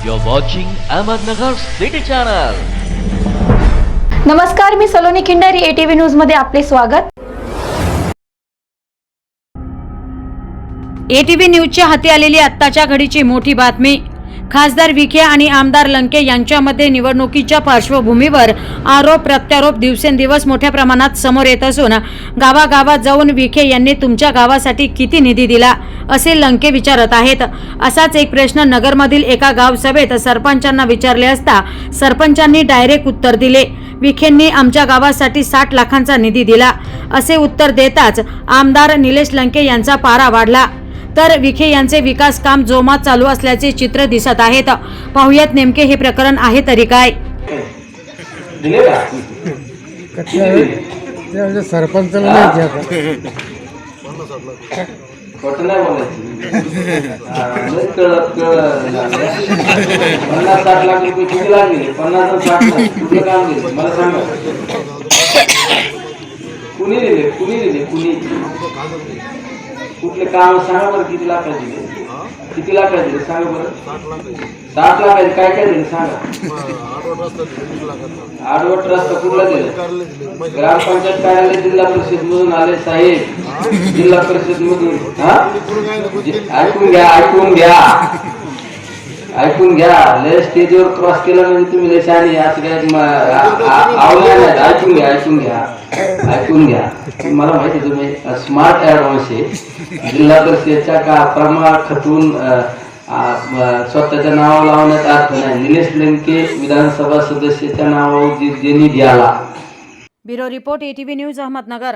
You're watching Ahmednagar City Channel. नमस्कार मी Saloni Khindari ATV न्यूजमध्ये आपले स्वागत एटीव्ही न्यूजच्या हाती आलेली आत्ताच्या घडीची मोठी बातमी खासदार विखे आणि आमदार लंके यांच्यामध्ये निवडणुकीच्या पार्श्वभूमीवर आरोप प्रत्यारोप दिवसेंदिवस मोठ्या प्रमाणात समोर येत असून गावागावात जाऊन विखे यांनी तुमच्या गावासाठी किती निधी दिला असे लंके विचारत आहेत. असाच एक प्रश्न नगरमधील एका गावसभेत सरपंचांना विचारले असता सरपंचांनी डायरेक्ट उत्तर दिले विखेंनी आमच्या गावासाठी साठ लाखांचा निधी दिला असे उत्तर देताच आमदार निलेश लंके यांचा पारा वाढला. तर विखे यांचे विकास काम जोमात चालू असल्याचे चित्र दिसत आहेत. पाहुयात नेमके हे प्रकरण आहे तरी काय. कळत कळत. पन्नास साठ लाख रुपये किती लागले? पन्नास साठ लाख. कुठे काम मला सांगा. कुणी दिले कुणी दिले कुणी कुठले काम सांगा बरं किती लाखाचे दिले? किती लाखाचे दिले? सांगा बरं. लाख लाखाचे काय काय दिले? सांगा. आडवट रस्ता कुठला दिला? ग्रामपंचायत कार्यालय जिल्हा परिषद मधून आले साहेब. जिल्हा परिषद मधून हा? ऐकून घ्या ऐकून घ्या. ऐकून घ्या. लय स्टेजवर क्रॉस केला म्हणजे तुम्ही लय शहाणी असं काय आवडणार ऐकून घ्या ऐकून घ्या. ऐकून घ्या. मला माहिती तुम्ही स्मार्ट ऍडव्हान्स आहे जिल्हा परिषदेच्या का प्रमाण खतून स्वतःच्या नावावर लावण्यात अर्थ नाही. निलेश लेंके विधानसभा सदस्याच्या नावावर जे जे निधी आला bureau report ATV news Ahmednagar.